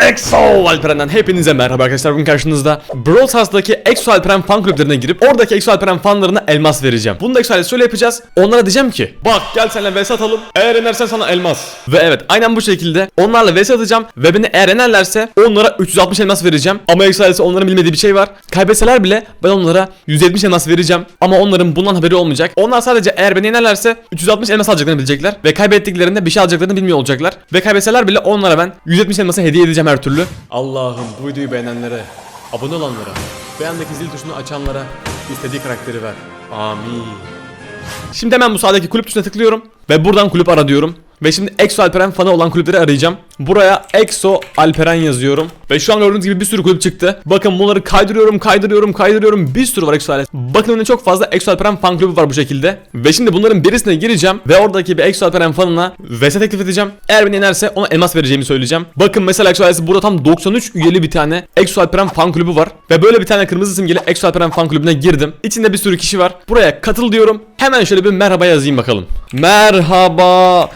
EXO Alperen'den hepinize merhaba arkadaşlar bugün karşınızda Brawl Stars'daki EXO Alperen fan kulüplerine girip oradaki EXO Alperen fanlarına elmas vereceğim. Bunu da EXO şöyle yapacağız. Onlara diyeceğim ki bak gel seninle vs atalım. Eğer inersen sana elmas. Ve evet aynen bu şekilde onlarla vs atacağım ve beni eğer inerlerse onlara 360 elmas vereceğim. Ama EXO Alperen onların bilmediği bir şey var. Kaybetseler bile ben onlara 170 elmas vereceğim. Ama onların bundan haberi olmayacak. Onlar sadece eğer beni inerlerse 360 elmas alacaklarını bilecekler. Ve kaybettiklerinde bir şey alacaklarını bilmiyor olacaklar. Ve kaybetseler bile onlara ben 170 elması hediye edeceğim her türlü. Allah'ım bu videoyu beğenenlere, abone olanlara, beğendeki zil tuşunu açanlara istediği karakteri ver. Amin. Şimdi hemen bu sağdaki kulüp tuşuna tıklıyorum ve buradan kulüp ara diyorum. Ve şimdi EXO Alperen fanı olan kulüpleri arayacağım. Buraya EXO Alperen yazıyorum. Ve şu an gördüğünüz gibi bir sürü kulüp çıktı. Bakın bunları kaydırıyorum, kaydırıyorum, kaydırıyorum. Bir sürü var EXO Alperen. Bakın önünde çok fazla EXO Alperen fan kulübü var bu şekilde. Ve şimdi bunların birisine gireceğim. Ve oradaki bir EXO Alperen fanına VS teklif edeceğim. Eğer beni inerse ona elmas vereceğimi söyleyeceğim. Bakın mesela EXO Alperen burada tam 93 üyeli bir tane EXO Alperen fan kulübü var. Ve böyle bir tane kırmızı simgeli EXO Alperen fan kulübüne girdim. İçinde bir sürü kişi var. Buraya katıl diyorum. Hemen şöyle bir merhaba yazayım bakalım. Merhaba.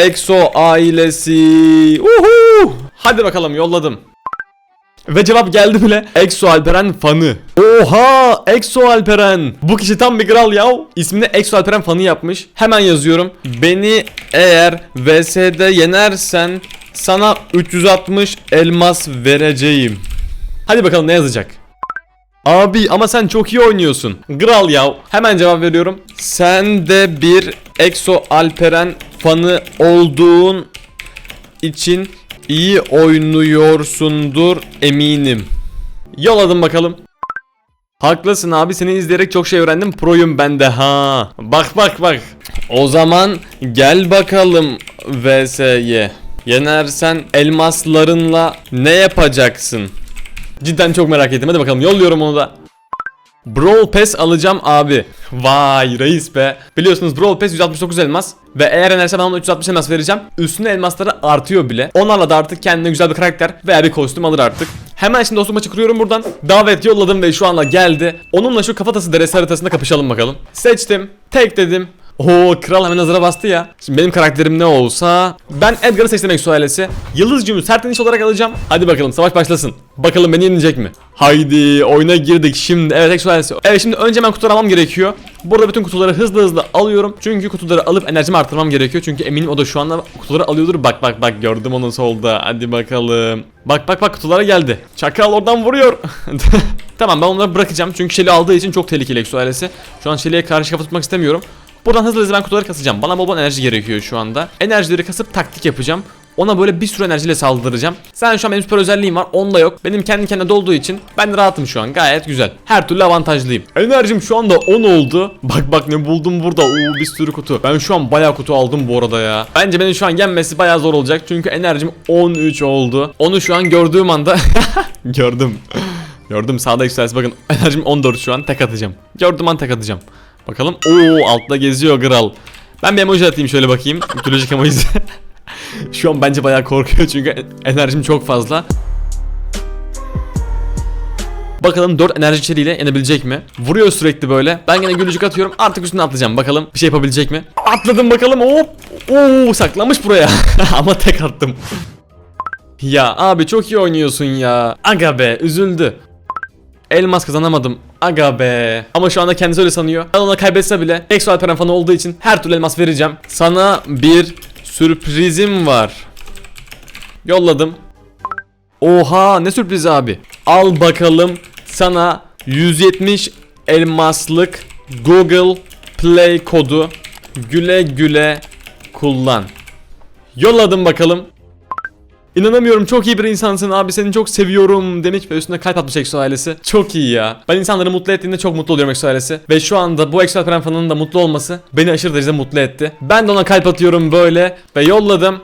EXO ailesi. Uhu! Hadi bakalım yolladım. Ve cevap geldi bile. EXO Alperen fanı. Oha! EXO Alperen. Bu kişi tam bir kral ya. İsmini EXO Alperen fanı yapmış. Hemen yazıyorum. Beni eğer VS'de yenersen sana 360 elmas vereceğim. Hadi bakalım ne yazacak? Abi ama sen çok iyi oynuyorsun. Kral ya. Hemen cevap veriyorum. Sen de bir EXO Alperen fanı olduğun için iyi oynuyorsundur eminim. Yolladım bakalım. Haklısın abi seni izleyerek çok şey öğrendim proyum ben de ha. Bak bak bak. O zaman gel bakalım VS'ye. Yenersen elmaslarınla ne yapacaksın? Cidden çok merak ettim. Hadi bakalım yolluyorum onu da. Brawl Pass alacağım abi. Vay reis be. Biliyorsunuz Brawl Pass 169 elmas. Ve eğer enerse ben ona 360 elmas vereceğim. Üstüne elmasları artıyor bile. Onlarla da artık kendine güzel bir karakter veya bir kostüm alır artık. Hemen şimdi dostum maçı kuruyorum buradan. Davet yolladım ve şu anda geldi. Onunla şu kafatası deresi haritasında kapışalım bakalım. Seçtim. Tek dedim. Oo kral hemen hazıra bastı ya. Şimdi benim karakterim ne olsa ben Edgar'ı seçtim Exo ailesi. Yıldız cümle serteniş olarak alacağım. Hadi bakalım savaş başlasın. Bakalım beni yenilecek mi? Haydi oyuna girdik şimdi. Evet Exo ailesi. Evet şimdi önce ben kutuları almam gerekiyor. Burada bütün kutuları hızlı hızlı alıyorum. Çünkü kutuları alıp enerjimi arttırmam gerekiyor. Çünkü eminim o da şu anda kutuları alıyordur. Bak bak bak gördüm onu solda. Hadi bakalım. Bak bak bak kutulara geldi. Çakal oradan vuruyor. tamam ben onları bırakacağım. Çünkü Shelly aldığı için çok tehlikeli Exo ailesi. Şu an Shelly'e karşı kafa tutmak istemiyorum. Buradan hızlı hızlı ben kutuları kasacağım. Bana bol bol enerji gerekiyor şu anda. Enerjileri kasıp taktik yapacağım. Ona böyle bir sürü enerjiyle saldıracağım. Sen şu an benim süper özelliğim var. Onda yok. Benim kendi kendine dolduğu için ben rahatım şu an. Gayet güzel. Her türlü avantajlıyım. Enerjim şu anda 10 oldu. Bak bak ne buldum burada. Oo bir sürü kutu. Ben şu an bayağı kutu aldım bu arada ya. Bence benim şu an yenmesi bayağı zor olacak. Çünkü enerjim 13 oldu. Onu şu an gördüğüm anda gördüm. Gördüm sağda yükselsi bakın enerjim 14 şu an tek atacağım. Gördüm an tek atacağım. Bakalım. Oo altta geziyor kral. Ben bir emoji atayım şöyle bakayım. Mitolojik emoji. Şu an bence bayağı korkuyor çünkü enerjim çok fazla. Bakalım 4 enerji içeriğiyle yenebilecek mi? Vuruyor sürekli böyle. Ben yine gülücük atıyorum. Artık üstüne atlayacağım. Bakalım bir şey yapabilecek mi? Atladım bakalım. Hop. Oo saklanmış buraya. Ama tek attım. ya abi çok iyi oynuyorsun ya. Aga be üzüldü. Elmas kazanamadım. Aga be. Ama şu anda kendisi öyle sanıyor. Ben ona kaybetse bile Exo Alperen fanı olduğu için her türlü elmas vereceğim. Sana bir sürprizim var. Yolladım. Oha ne sürpriz abi. Al bakalım sana 170 elmaslık Google Play kodu. Güle güle kullan. Yolladım bakalım. İnanamıyorum çok iyi bir insansın abi seni çok seviyorum demiş ve üstüne kalp atmış EXO ailesi. Çok iyi ya. Ben insanları mutlu ettiğinde çok mutlu oluyorum EXO ailesi. Ve şu anda bu EXO Alperen da mutlu olması beni aşırı derecede mutlu etti. Ben de ona kalp atıyorum böyle ve yolladım.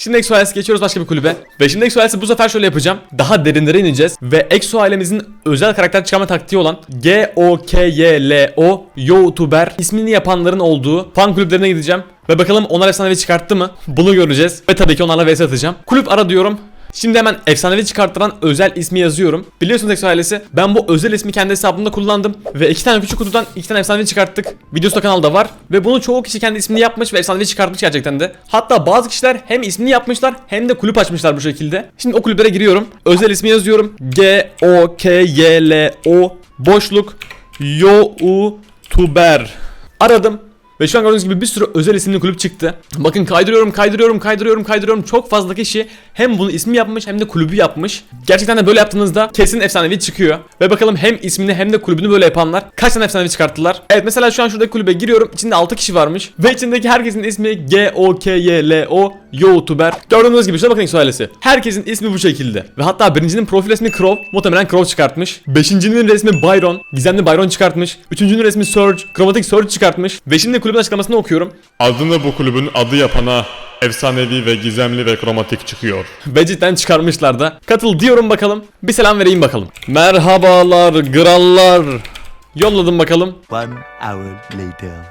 Şimdi Exo ailesi geçiyoruz başka bir kulübe. Ve şimdi Exo ailesi bu sefer şöyle yapacağım. Daha derinlere ineceğiz. Ve Exo ailemizin özel karakter çıkarma taktiği olan G-O-K-Y-L-O YouTuber ismini yapanların olduğu fan kulüplerine gideceğim. Ve bakalım onlar efsanevi çıkarttı mı? Bunu göreceğiz. Ve tabii ki onlarla vs atacağım. Kulüp ara diyorum. Şimdi hemen efsanevi çıkarttıran özel ismi yazıyorum. Biliyorsunuz Exo ailesi ben bu özel ismi kendi hesabımda kullandım. Ve iki tane küçük kutudan iki tane efsanevi çıkarttık. Videosu da kanalda var. Ve bunu çoğu kişi kendi ismini yapmış ve efsanevi çıkartmış gerçekten de. Hatta bazı kişiler hem ismini yapmışlar hem de kulüp açmışlar bu şekilde. Şimdi o kulüplere giriyorum. Özel ismi yazıyorum. G O K Y L O boşluk YouTuber. Aradım. Ve şu an gördüğünüz gibi bir sürü özel isimli kulüp çıktı. Bakın kaydırıyorum, kaydırıyorum, kaydırıyorum, kaydırıyorum. Çok fazla kişi hem bunu ismi yapmış hem de kulübü yapmış. Gerçekten de böyle yaptığınızda kesin efsanevi çıkıyor. Ve bakalım hem ismini hem de kulübünü böyle yapanlar kaç tane efsanevi çıkarttılar. Evet mesela şu an şuradaki kulübe giriyorum. İçinde 6 kişi varmış. Ve içindeki herkesin ismi G O K Y L O YouTuber. Gördüğünüz gibi şuna bakın ailesi. Herkesin ismi bu şekilde. Ve hatta birincinin profil resmi Crow. Muhtemelen Crow çıkartmış. Beşincinin resmi Byron. Gizemli Byron çıkartmış. Üçüncünün resmi Surge. Chromatic Surge çıkartmış. Ve şimdi kulübün açıklamasını okuyorum. Adını bu kulübün adı yapana efsanevi ve gizemli ve kromatik çıkıyor. Ve cidden çıkarmışlar da. Katıl diyorum bakalım. Bir selam vereyim bakalım. Merhabalar grallar. Yolladım bakalım. One hour later.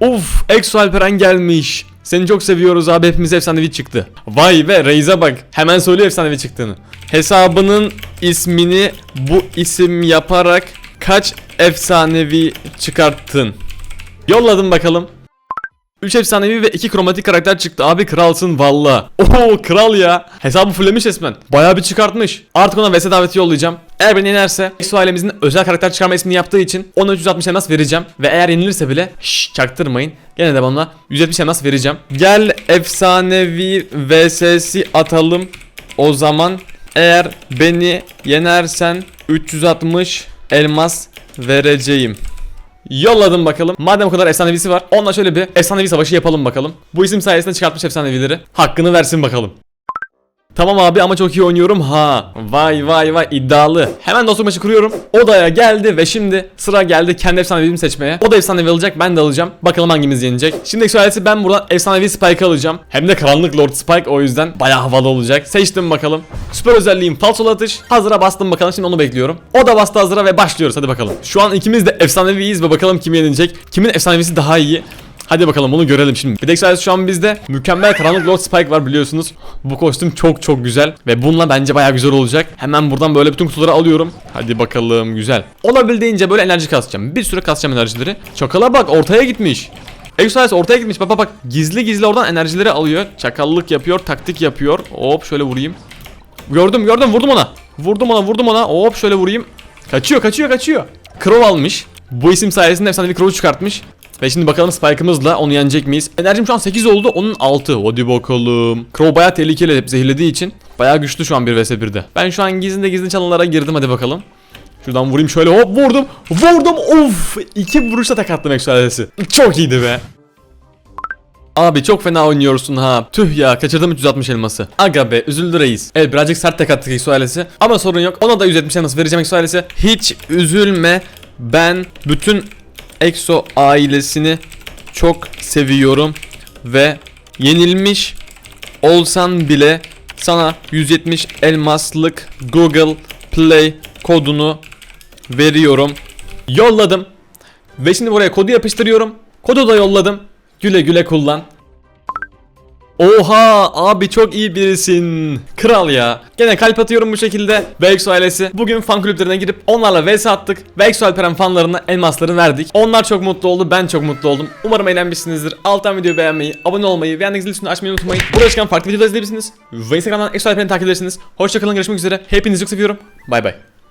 Uf, Exo Alperen gelmiş. Seni çok seviyoruz abi hepimiz efsanevi çıktı. Vay be Reis'e bak. Hemen söylüyor efsanevi çıktığını. Hesabının ismini bu isim yaparak kaç efsanevi çıkarttın? Yolladım bakalım. 3 efsanevi ve 2 kromatik karakter çıktı. Abi kralsın valla. Oo kral ya. Hesabı fulllemiş resmen. Bayağı bir çıkartmış. Artık ona VS daveti yollayacağım. Eğer beni yenerse Exo ailemizin özel karakter çıkarma ismini yaptığı için ona 360 elmas vereceğim. Ve eğer yenilirse bile şşş çaktırmayın. Gene de bana 170 elmas vereceğim. Gel efsanevi VS'si atalım. O zaman eğer beni yenersen 360 elmas vereceğim. Yolladım bakalım. Madem o kadar efsanevisi var. Onunla şöyle bir efsanevi savaşı yapalım bakalım. Bu isim sayesinde çıkartmış efsanevileri. Hakkını versin bakalım. Tamam abi ama çok iyi oynuyorum ha. Vay vay vay iddialı. Hemen dostluk maçı kuruyorum. Odaya geldi ve şimdi sıra geldi kendi efsanevimi seçmeye. O da efsanevi alacak ben de alacağım. Bakalım hangimiz yenecek. Şimdi eksualesi ben buradan efsanevi Spike alacağım. Hem de karanlık Lord Spike o yüzden bayağı havalı olacak. Seçtim bakalım. Süper özelliğim falsolu atış. Hazıra bastım bakalım şimdi onu bekliyorum. O da bastı hazıra ve başlıyoruz hadi bakalım. Şu an ikimiz de efsaneviyiz ve bakalım kim yenecek. Kimin efsanevisi daha iyi. Hadi bakalım bunu görelim şimdi. Bir de şu an bizde mükemmel karanlık Lord Spike var biliyorsunuz. Bu kostüm çok çok güzel ve bununla bence bayağı güzel olacak. Hemen buradan böyle bütün kutuları alıyorum. Hadi bakalım güzel. Olabildiğince böyle enerji kasacağım. Bir sürü kasacağım enerjileri. Çakala bak ortaya gitmiş. Exodus ortaya gitmiş. Bak bak bak. Gizli gizli oradan enerjileri alıyor. Çakallık yapıyor, taktik yapıyor. Hop şöyle vurayım. Gördüm gördüm vurdum ona. Vurdum ona vurdum ona. Hop şöyle vurayım. Kaçıyor kaçıyor kaçıyor. Crow almış. Bu isim sayesinde efsanevi Crow'u çıkartmış. Ve şimdi bakalım Spike'ımızla onu yenecek miyiz? Enerjim şu an 8 oldu. Onun 6. Hadi bakalım. Crow bayağı tehlikeli hep zehirlediği için. Bayağı güçlü şu an 1 vs 1'de. Ben şu an gizli gizli çalılara girdim hadi bakalım. Şuradan vurayım şöyle hop vurdum. Vurdum of. iki vuruşta tek attım eksualesi. Çok iyiydi be. Abi çok fena oynuyorsun ha. Tüh ya kaçırdım 360 elması. Aga be üzüldü reis. Evet birazcık sert tek attık Eksu. Ama sorun yok. Ona da 170 elması vereceğim Eksu. Hiç üzülme. Ben bütün Exo ailesini çok seviyorum. Ve yenilmiş olsan bile sana 170 elmaslık Google Play kodunu veriyorum. Yolladım. Ve şimdi buraya kodu yapıştırıyorum. Kodu da yolladım. Güle güle kullan. Oha abi çok iyi birisin. Kral ya. Gene kalp atıyorum bu şekilde. Vexo ailesi bugün fan kulüplerine girip onlarla vs attık. Vexo Alperen fanlarına elmasları verdik. Onlar çok mutlu oldu. Ben çok mutlu oldum. Umarım eğlenmişsinizdir. Alttan videoyu beğenmeyi, abone olmayı ve yanındaki zil açmayı unutmayın. Burada çıkan farklı videolar izleyebilirsiniz. Ve Instagram'dan Exo Alperen'i takip edersiniz. Hoşçakalın görüşmek üzere. Hepinizi çok seviyorum. Bay bay.